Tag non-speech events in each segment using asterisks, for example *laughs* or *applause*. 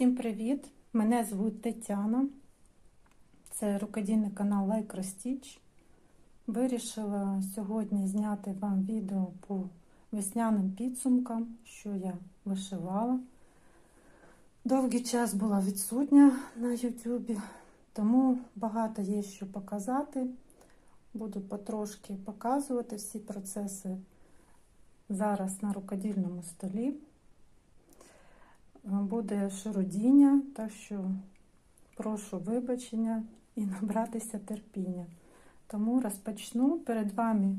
Всім привіт! Мене звуть Тетяна. Це рукодільний канал Like Rostich. Вирішила сьогодні зняти вам відео по весняним підсумкам, що я вишивала. Довгий час була відсутня на Ютубі, тому багато є що показати. Буду потрошки показувати всі процеси зараз на рукодільному столі буде широдіння, так що прошу вибачення і набратися терпіння. Тому розпочну перед вами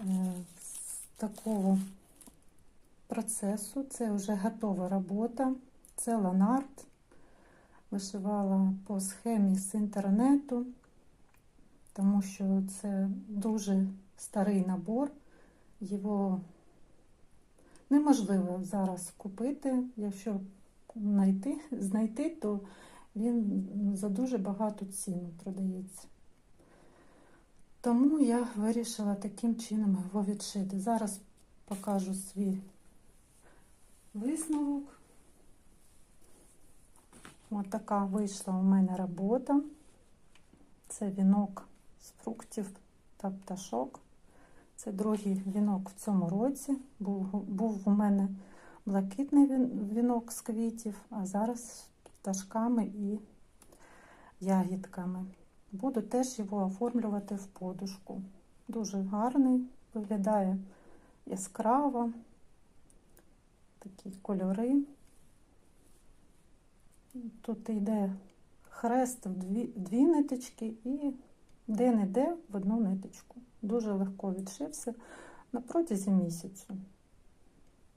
е, з такого процесу. Це вже готова робота, це ланарт. Вишивала по схемі з інтернету, тому що це дуже старий набор. Його неможливо зараз купити. Якщо знайти, знайти, то він за дуже багато ціну продається. Тому я вирішила таким чином його відшити. Зараз покажу свій висновок. Ось така вийшла у мене робота. Це вінок з фруктів та пташок. Це другий вінок в цьому році. Був, був у мене блакитний вінок з квітів, а зараз з пташками і ягідками. Буду теж його оформлювати в подушку. Дуже гарний, виглядає яскраво, такі кольори. Тут йде хрест в дві, дві ниточки і де-не-де в одну ниточку. Дуже легко відшився на протязі місяцю.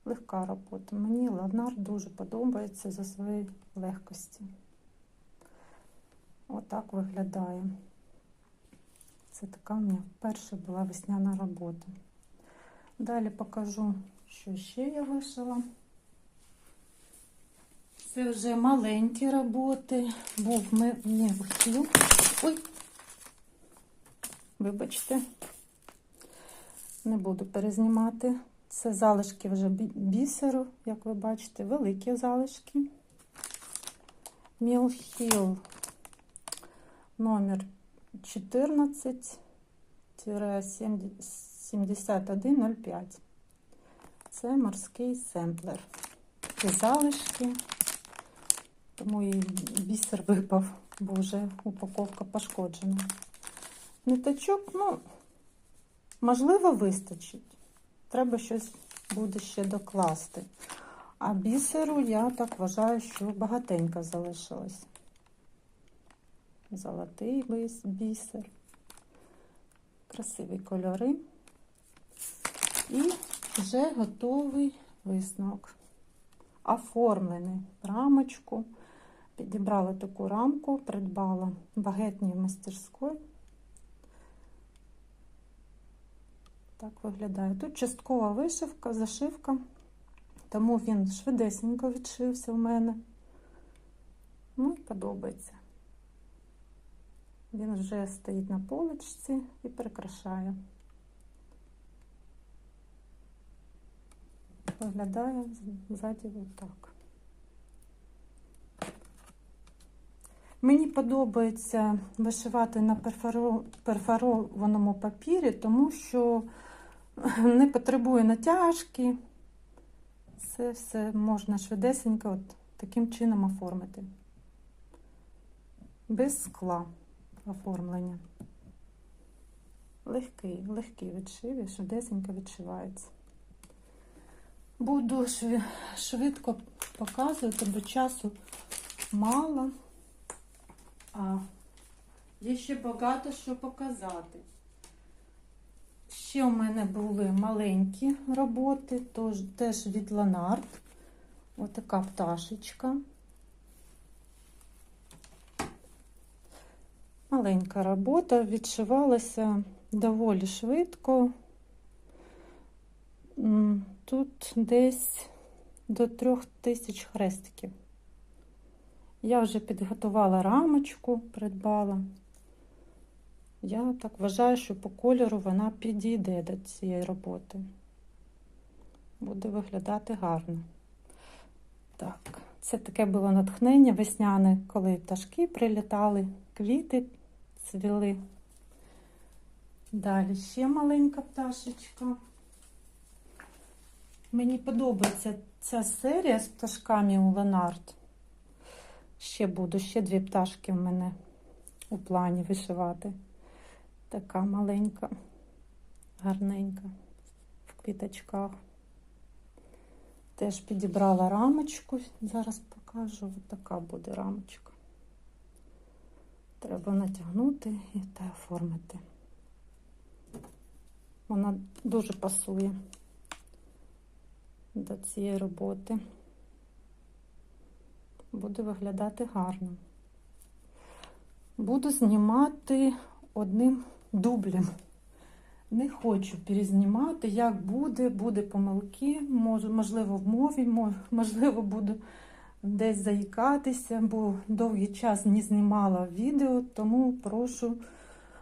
Легка робота. Мені ладнар дуже подобається за своєю легкості. Отак виглядає. Це така у мене перша була весняна робота. Далі покажу, що ще я вишила. Це вже маленькі роботи. Був мені вхил. Ой, вибачте, не буду перезнімати. Це залишки вже бісеру, як ви бачите, великі залишки. Мілхіл номер 14-7105. Це морський семплер. Такі залишки, тому і бісер випав, бо вже упаковка пошкоджена. Ниточок, ну, можливо, вистачить. Треба щось буде ще докласти. А бісеру, я так вважаю, що багатенько залишилось. Золотий бісер. Красиві кольори. І вже готовий висновок. Оформлений рамочку. Підібрала таку рамку, придбала багетній мастерської. Так виглядає. Тут часткова вишивка, зашивка, тому він швидесенько відшився в мене. Ну і подобається. Він вже стоїть на поличці і прикрашає. Виглядає ззаді отак. Мені подобається вишивати на перфорованому папірі, тому що не потребує натяжки. Це все можна швидесенько от таким чином оформити. Без скла оформлення. Легкий, легкий відшив швидесенько відшивається. Буду швидко показувати, бо часу мало, а є ще багато що показати. Ще у мене були маленькі роботи, тож, теж від Ланарт. Отака пташечка. Маленька робота, відшивалася доволі швидко. Тут десь до трьох тисяч хрестиків. Я вже підготувала рамочку, придбала. Я так вважаю, що по кольору вона підійде до цієї роботи. Буде виглядати гарно. Так, Це таке було натхнення весняне, коли пташки прилітали, квіти цвіли. Далі ще маленька пташечка. Мені подобається ця серія з пташками у Ленард. Ще буду, ще дві пташки в мене у плані вишивати. Така маленька, гарненька в квіточках. Теж підібрала рамочку. Зараз покажу. Ось така буде рамочка. Треба натягнути і та оформити. Вона дуже пасує до цієї роботи. Буде виглядати гарно. Буду знімати одним дублем. Не хочу перезнімати, як буде, буде помилки, можливо, в мові, можливо, буду десь заїкатися, бо довгий час не знімала відео, тому прошу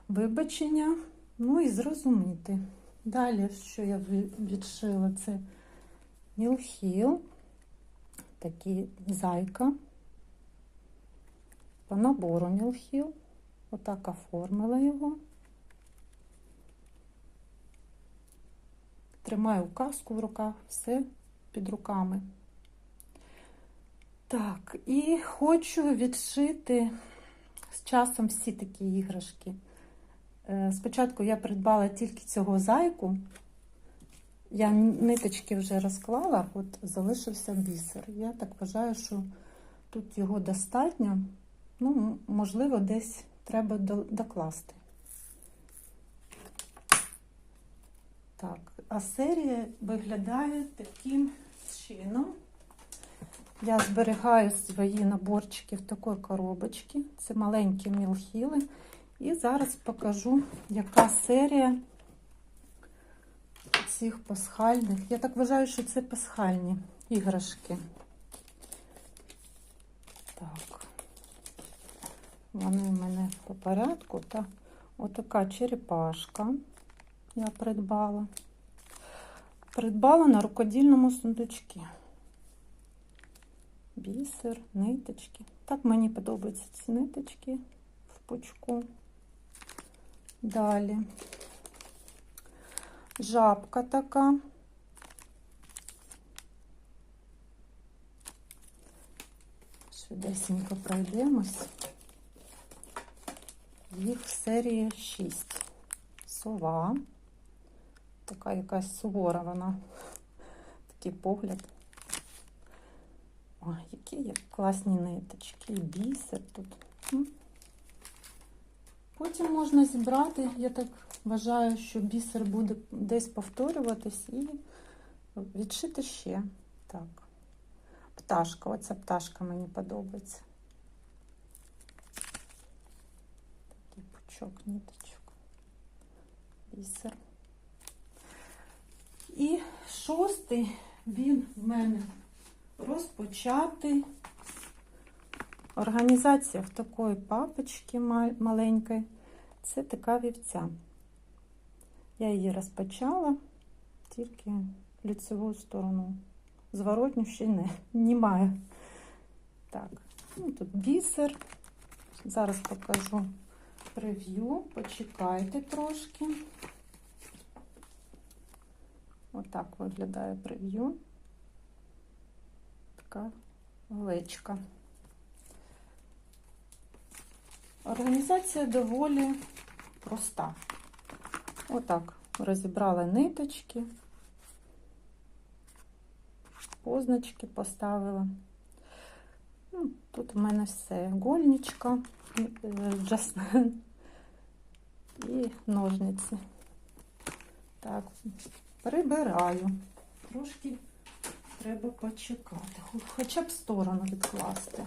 вибачення, ну і зрозуміти. Далі, що я відшила, це мілхіл, такий зайка. По набору мілхіл. Отак оформила його. Тримаю каску в руках, все під руками. Так, і хочу відшити з часом всі такі іграшки. Е, Спочатку я придбала тільки цього зайку. Я ниточки вже розклала, от залишився бісер. Я так вважаю, що тут його достатньо. Ну, можливо, десь треба докласти. Так, а серія виглядає таким чином. Я зберігаю свої наборчики в такій коробочці. Це маленькі мілхіли. І зараз покажу, яка серія цих пасхальних. Я так вважаю, що це пасхальні іграшки. Так. Вони в мене по порядку. Та отака черепашка я придбала. Придбала на рукодільному сундучці. Бісер, ниточки. Так мені подобаються ці ниточки в пучку. Далі. Жабка така. Швидесенько пройдемось. Їх серія 6. Сова. Така якась сувора вона. Такий погляд. Ой, які є класні ниточки, бісер тут. Потім можна зібрати, я так вважаю, що бісер буде десь повторюватись і відшити ще. Так. Пташка, оця пташка мені подобається. Такий пучок ниточок. Бісер. І шостий він в мене розпочатий. Організація в такої папочки маленької. Це така вівця. Я її розпочала тільки лицеву сторону. Зворотню ще не, немає. Так, ну, тут бісер. Зараз покажу прев'ю. Почекайте трошки. Отак виглядає прев'ю. Така овечка. Організація доволі проста. Отак розібрала ниточки, позначки поставила. Ну, тут у мене все гольничка, е, джаслин і ножниці. Так, прибираю. Трошки треба почекати, хоча б сторону відкласти.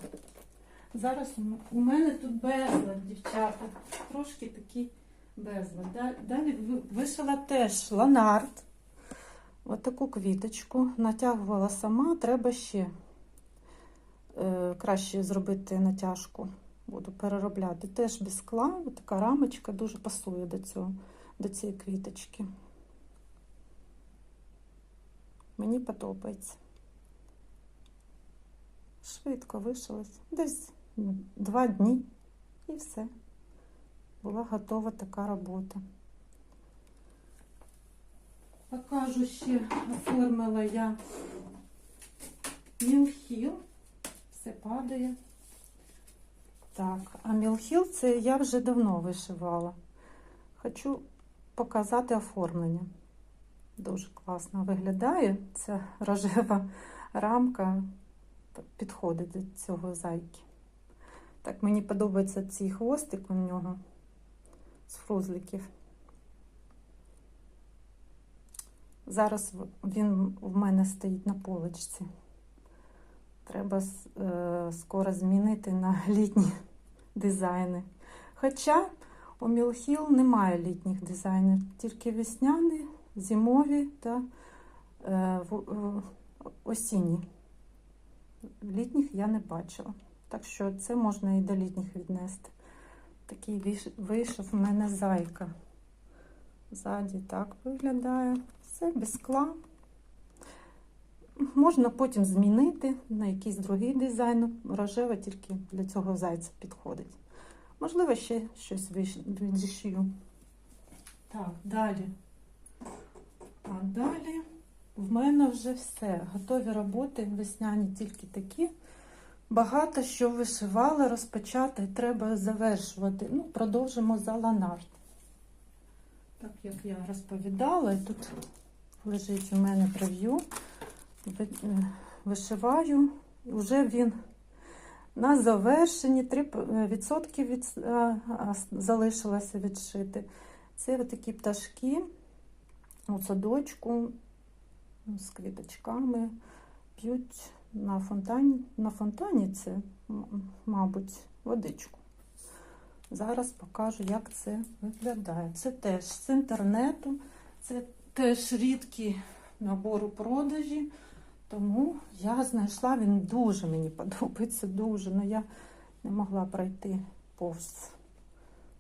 Зараз у- мене тут безлад, дівчата. Трошки такий безлад. Далі вишила теж ланард. Ось таку квіточку. Натягувала сама, треба ще е, краще зробити натяжку. Буду переробляти. Теж без скла, така рамочка дуже пасує до цього, до цієї квіточки. Мені подобається. Швидко вишилось. Десь два дні і все. Була готова така робота. Покажу ще, оформила я мілхіл. Все падає. Так, а мілхіл це я вже давно вишивала. Хочу показати оформлення. Дуже класно виглядає. Ця рожева рамка підходить до цього зайки. Так, мені подобається цей хвостик у нього з фрузликів. Зараз він в мене стоїть на поличці. Треба е, скоро змінити на літні дизайни. Хоча у Мілхіл немає літніх дизайнів, тільки весняні, зимові та е, осінні. Літніх я не бачила. Так що це можна і до літніх віднести. Такий вийшов в мене зайка. Ззаді так виглядає. Все без скла. Можна потім змінити на якийсь другий дизайн. Рожева тільки для цього зайця підходить. Можливо, ще щось відшию. Так, далі. А далі в мене вже все. Готові роботи, весняні тільки такі. Багато що вишивала, розпочати, треба завершувати. Ну, продовжимо за ланарт. Так як я розповідала, тут лежить у мене прев'ю. Вишиваю, вже він на завершенні 3% від, залишилося відшити. Це такі пташки у садочку з квіточками п'ють на фонтані. На фонтані це, мабуть, водичку. Зараз покажу, як це виглядає. Це теж з інтернету, це теж рідкий набор у продажі. Тому я знайшла, він дуже мені подобається, дуже. але я не могла пройти повз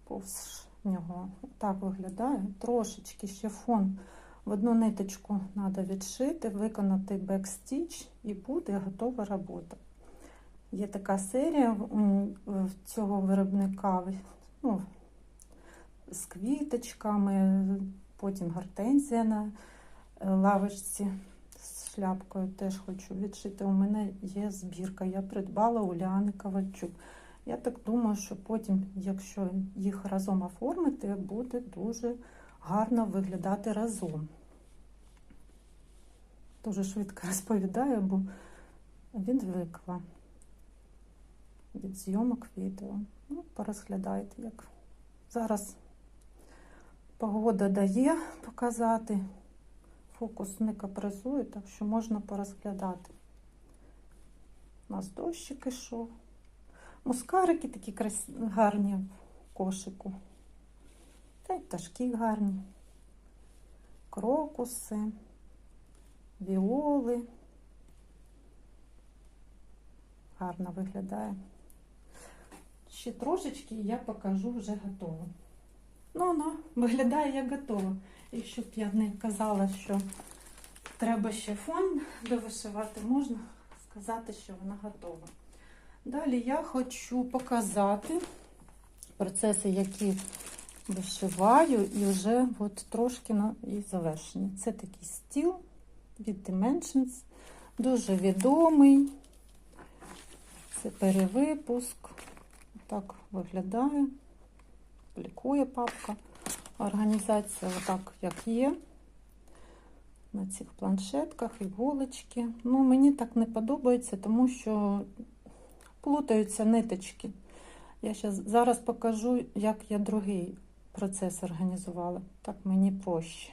повз нього. Так виглядає. Трошечки ще фон в одну ниточку треба відшити, виконати бекстіч і буде готова робота. Є така серія в цього виробника ну, з квіточками, потім гортензія на е, лавочці з шляпкою теж хочу відшити. У мене є збірка. Я придбала Уляни Ковальчук. Я так думаю, що потім, якщо їх разом оформити, буде дуже гарно виглядати разом. Дуже швидко *laughs* розповідаю, бо він звикла від зйомок відео. Ну, порозглядайте, як зараз погода дає показати. Фокус не капризує, так що можна порозглядати. У нас дощик ішов. Мускарики такі крас... гарні в кошику. Та й пташки гарні, крокуси, віоли. Гарно виглядає. Ще трошечки я покажу вже готово. Ну, вона виглядає як готово. Якщо б я не казала, що треба ще фон довишивати, можна сказати, що вона готова. Далі я хочу показати процеси, які вишиваю, і вже от трошки на і завершення. Це такий стіл від Dimensions, дуже відомий. Це перевипуск. Так виглядає. Плікує папка. Організація отак, як є. На цих планшетках, іголочки. Ну, мені так не подобається, тому що плутаються ниточки. Я зараз покажу, як я другий процес організувала. Так мені проще.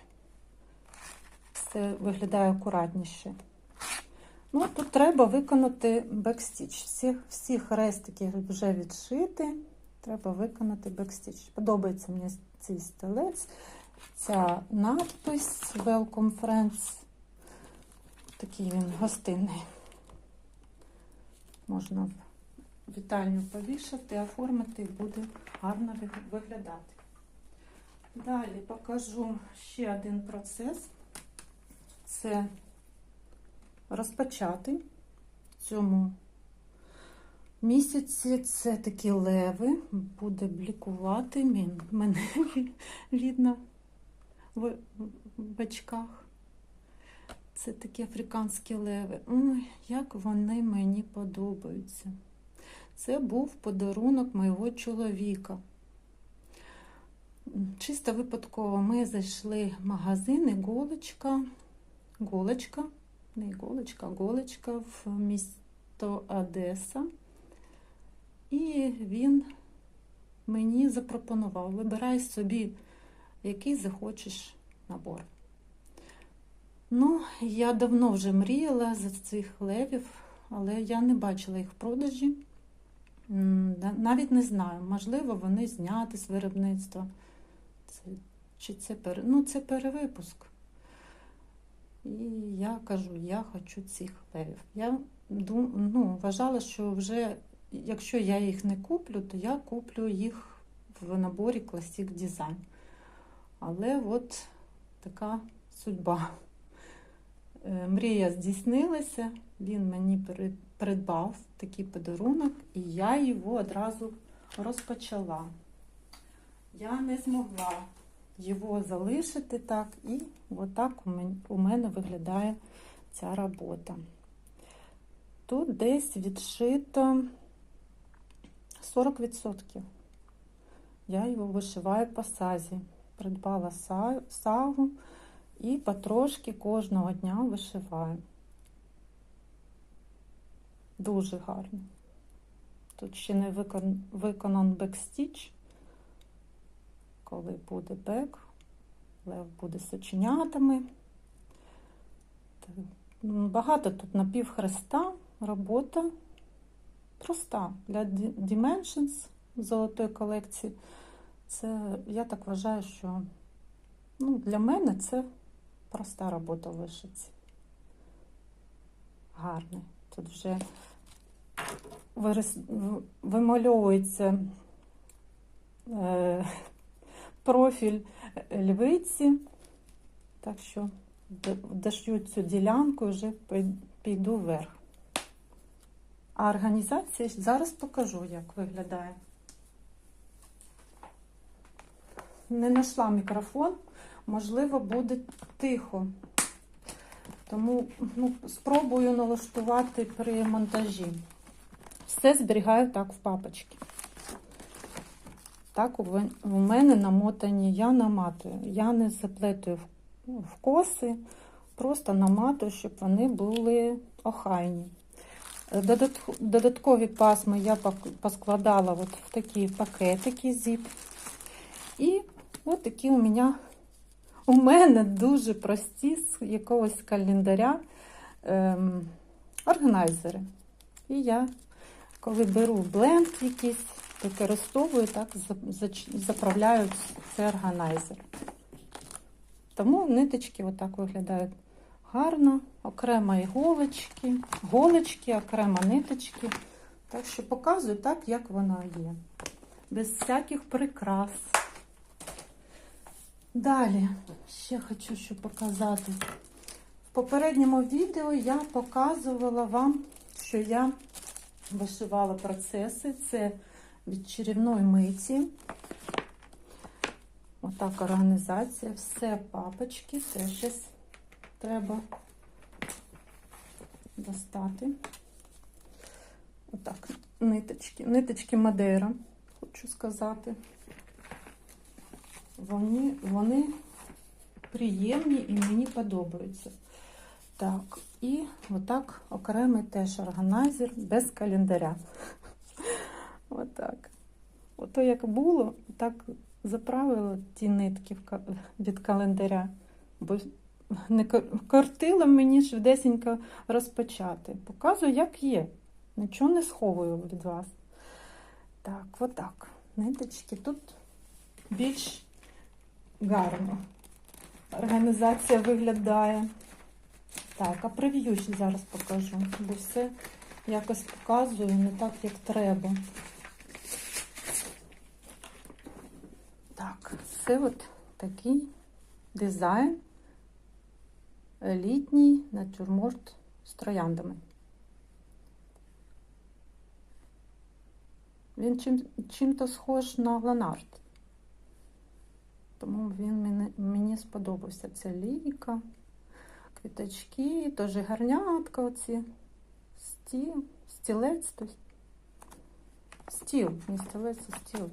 Це виглядає акуратніше. Ну, Тут треба виконати бекстіч. Всі, всі хрестики вже відшити. Треба виконати бекстіч. Подобається мені цей стелець, ця надпис Welcome Friends. Такий він гостинний. Можна вітальню повішати, оформити і буде гарно виглядати. Далі покажу ще один процес. Це розпочати в цьому Місяці це такі леви, буде блікувати Мен- мене *laughs* видно в, очках. Це такі африканські леви. Ой, як вони мені подобаються. Це був подарунок моєго чоловіка. Чисто випадково ми зайшли в магазин іголочка, голочка, не іголочка, голочка в місто Одеса. І він мені запропонував: вибирай собі, який захочеш набор. Ну, я давно вже мріяла за цих левів, але я не бачила їх в продажі. Навіть не знаю, можливо, вони зняті з виробництва. Це, чи це, ну, це перевипуск. І я кажу, я хочу цих левів. Я ну, вважала, що вже якщо я їх не куплю, то я куплю їх в наборі Classic Design. Але от така судьба. Е, Мрія здійснилася, він мені пере- придбав такий подарунок, і я його одразу розпочала. Я не змогла його залишити так, і отак у мене виглядає ця робота. Тут десь відшито 40%. Я його вишиваю по сазі. Придбала са- сагу і потрошки кожного дня вишиваю. Дуже гарно. Тут ще не викон... виконан бекстіч. Коли буде бек, лев буде. Так, м, Багато тут напівхреста, робота проста. Для Dimensions золотої колекції. Це, я так вважаю, що ну, для мене це проста робота в вишивці. Гарний. Тут вже вимальовується е... профіль львиці. Так що дошью цю ділянку і вже піду вверх. А організація зараз покажу, як виглядає. Не знайшла мікрофон, можливо, буде тихо. Тому ну, спробую налаштувати при монтажі. Все зберігаю так в папочці. Так у мене намотані, я наматую. Я не заплетую в коси, просто наматую, щоб вони були охайні. Додаткові пасми я поскладала от в такі пакетики зіп. І от такі у мене, у мене дуже прості з якогось календаря ем, органайзери. І я, коли беру бленд якийсь, використовую, так заправляю цей органайзер. Тому ниточки отак виглядають гарно, окремо іголочки, голочки, окремо ниточки. Так що показую так, як воно є. Без всяких прикрас. Далі, ще хочу що показати. В попередньому відео я показувала вам, що я вишивала процеси. Це від чарівної миті. Отак організація. Все папочки. Теж щось треба достати. Отак, ниточки. Ниточки Мадейра, хочу сказати. Вони, вони приємні і мені подобаються. Так, і отак окремий теж органайзер без календаря. Отак. Ото як було, так заправила ті нитки від календаря. Бо не кортило мені швидесенько розпочати. Показую, як є. Нічого не сховую від вас. Так, отак. Ниточки тут більш гарно. Організація виглядає. Так, а прев'ю зараз покажу, бо все якось показую не так, як треба. Так, це от такий дизайн літній натюрморт з трояндами. Він чим, чим-то схож на Ланард. Тому він мені, мені сподобався. Це лійка, квіточки, теж гарнятка оці, стіл, стілець. то- Стіл, не стілець, а стіл.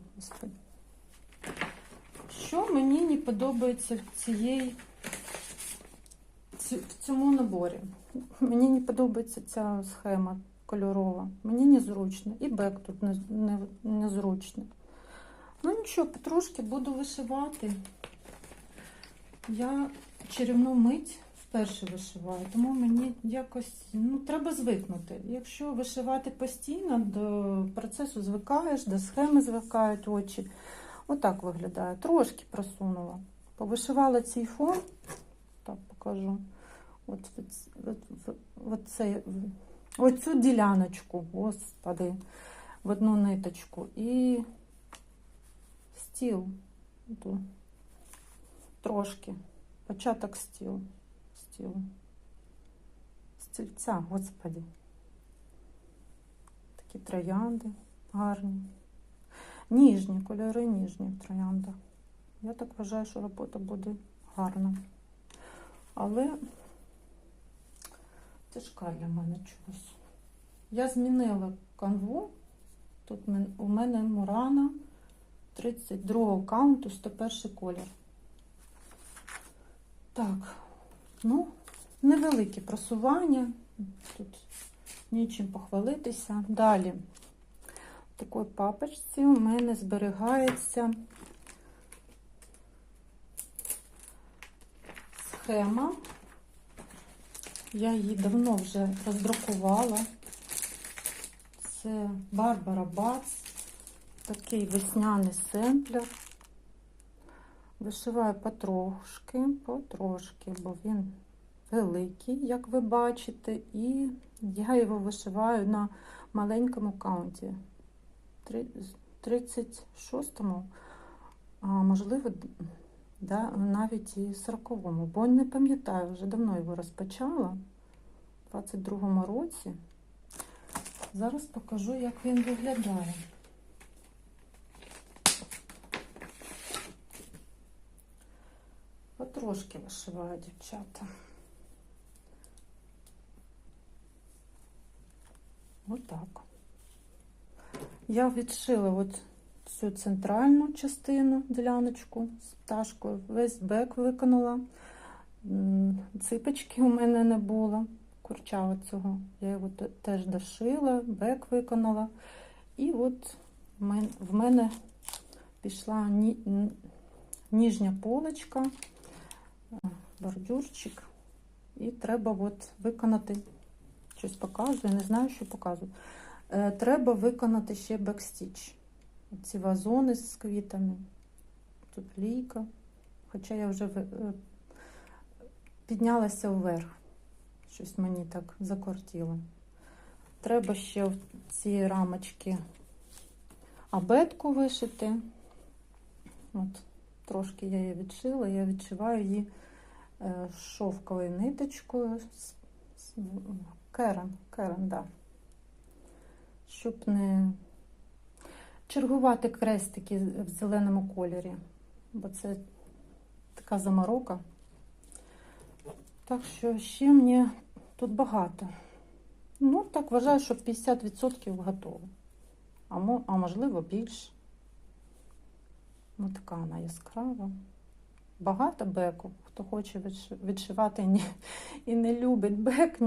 Що мені не подобається в цієї в цьому наборі? Мені не подобається ця схема кольорова. Мені незручно. І бек тут не, не, незручний. Ну нічого, потрошки буду вишивати. Я чарівну мить вперше вишиваю, тому мені якось ну, треба звикнути. Якщо вишивати постійно, до процесу звикаєш, до схеми звикають очі. Отак виглядає. Трошки просунула. Повишивала цей фон, так покажу. От, от, от, цей, оцю діляночку, господи, в одну ниточку. І стіл. Трошки. Початок стіл. Стіл. Стільця, господи. Такі троянди гарні. Ніжні, кольори ніжні в трояндах. Я так вважаю, що робота буде гарна. Але тяжка для мене чогось. Я змінила канву. Тут у мене Мурана 32 каунту 101 колір. Так, ну, невелике просування. Тут нічим похвалитися. Далі. В такій папочці у мене зберігається схема. Я її давно вже роздрукувала. Це Барбара Бац. Такий весняний семплер. Вишиваю потрошки, потрошки, бо він великий, як ви бачите, і я його вишиваю на маленькому каунті. 36-му, а можливо, да, навіть і 40-му, бо не пам'ятаю, вже давно його розпочала в 22-му році. Зараз покажу, як він виглядає. Потрошки вишиваю, дівчата. Отак. Я відшила от цю центральну частину, діляночку з пташкою, весь бек виконала. Ципочки у мене не було, курчава цього. Я його теж дошила, бек виконала. І от в мене пішла ні- ніжня полочка, бордюрчик. І треба от виконати, щось показую, не знаю, що показую. Е, Треба виконати ще бекстіч. Ці вазони з квітами. Тут лійка. Хоча я вже е, піднялася вверх. Щось мені так закортіло. Треба ще в ці рамочки абетку вишити. От, трошки я її відшила. Я відшиваю її е, шовковою ниточкою. Керен, керен, да щоб не чергувати крестики в зеленому кольорі, бо це така заморока. Так що ще мені тут багато. Ну, так вважаю, що 50% готово. А можливо більше. Така вона яскрава. Багато беку. Хто хоче відшивати і не, любить бек,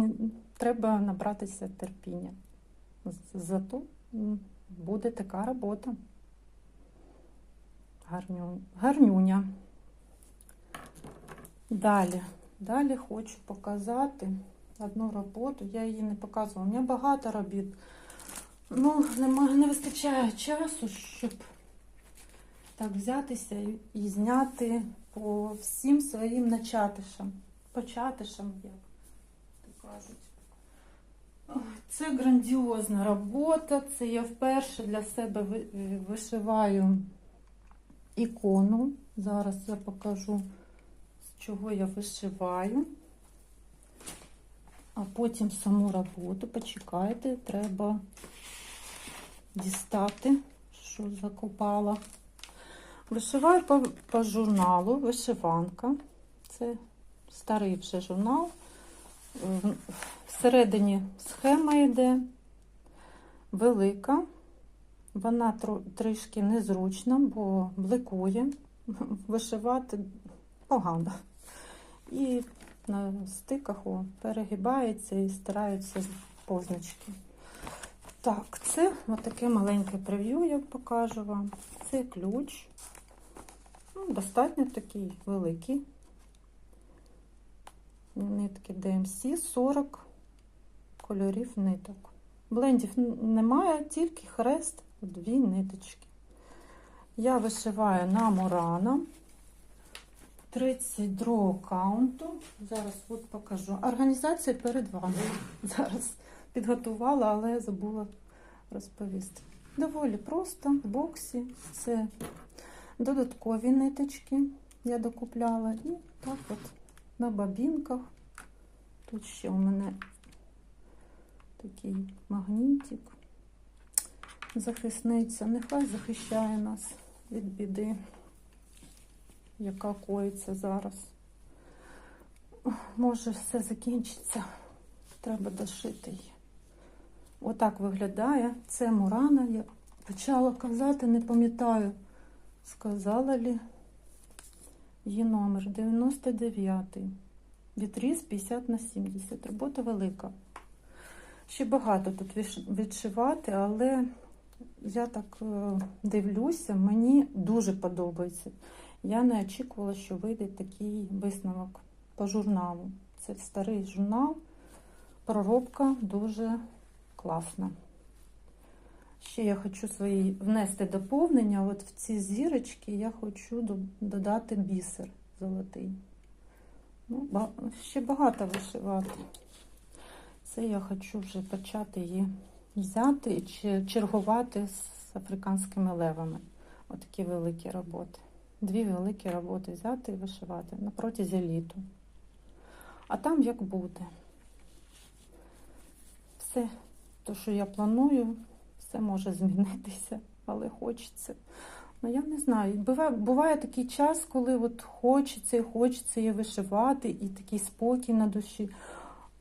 треба набратися терпіння. Зато буде така робота. Гарню, гарнюня. Далі. Далі хочу показати одну роботу. Я її не показувала. У мене багато робіт. Ну, не вистачає часу, щоб так взятися і, зняти по всім своїм начатишам. Початишам, як то кажуть. Це грандіозна робота. Це я вперше для себе е, вишиваю ікону. Зараз я покажу, з чого я вишиваю. А потім саму роботу. Почекайте, треба дістати, що закопала. Вишиваю по, по журналу вишиванка. Це старий вже журнал. Всередині схема йде велика. Вона трішки незручна, бо бликує. Вишивати погано. І на стиках перегибається і стираються позначки. Так, це отаке маленьке прев'ю, я покажу вам. Це ключ. Ну, достатньо такий великий. Нитки DMC 40 кольорів ниток. Блендів немає, тільки хрест, дві ниточки. Я вишиваю на Мурана 32 каунту. Зараз от покажу. Організація перед вами. *laughs* Зараз підготувала, але забула розповісти. Доволі просто в боксі. Це додаткові ниточки я докупляла. І так от на бабінках. Тут ще у мене такий магнітик. Захисниця. Нехай захищає нас від біди, яка коїться зараз. Може, все закінчиться. Треба дошити її. Отак виглядає. Це Мурана. Я почала казати, не пам'ятаю, сказала лі її номер 99-й. Відріз 50 на 70. Робота велика. Ще багато тут відшивати, але я так е, дивлюся, мені дуже подобається. Я не очікувала, що вийде такий висновок по журналу. Це старий журнал. Проробка дуже класна. Ще я хочу свої внести доповнення. От в ці зірочки я хочу додати бісер золотий. Ну, ще багато вишивати. Це я хочу вже почати її взяти і чергувати з африканськими левами. Отакі великі роботи. Дві великі роботи взяти і вишивати на протязі літу. А там як буде. Все, те, що я планую, все може змінитися, але хочеться. Ну, я не знаю. Буває, буває такий час, коли от хочеться і хочеться її вишивати, і такий спокій на душі.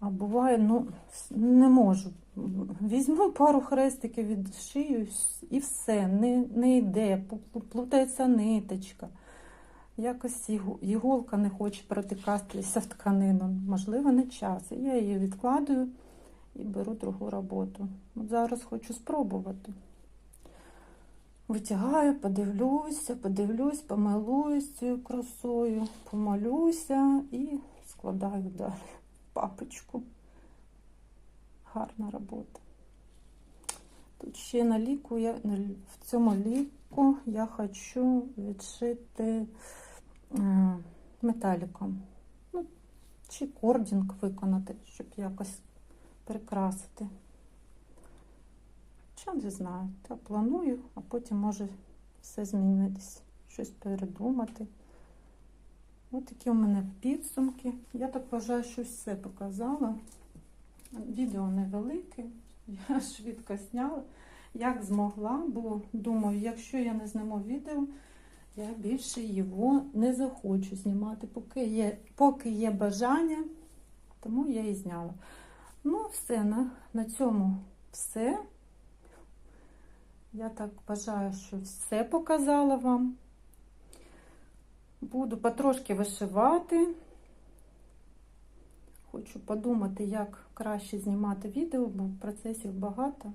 А буває, ну, не можу. Візьму пару хрестиків від шию і все, не, не йде, плу- плутається ниточка. Якось іголка не хоче протикатися в тканину. Можливо, не час. Я її відкладую і беру другу роботу. От зараз хочу спробувати. Витягаю, подивлюся, подивлюсь, помилуюсь цією красою, помолюся і складаю далі папочку. Гарна робота. Тут ще на ліку я в цьому ліку я хочу відшити е, металіком. Ну, чи кордінг виконати, щоб якось прикрасити. Чи не знаю. Та планую, а потім може все змінитися, щось передумати. Ось такі у мене підсумки. Я так вважаю, що все показала. Відео невелике, я *laughs* швидко зняла, як змогла, бо думаю, якщо я не зніму відео, я більше його не захочу знімати, поки є, поки є бажання, тому я і зняла. Ну, все, на, на цьому все. Я так вважаю, що все показала вам. Буду потрошки вишивати. Хочу подумати, як краще знімати відео, бо процесів багато.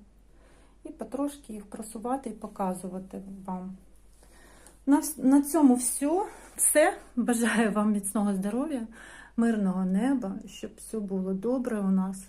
І потрошки їх просувати і показувати вам. На, на цьому все. Все. Бажаю вам міцного здоров'я, мирного неба, щоб все було добре у нас.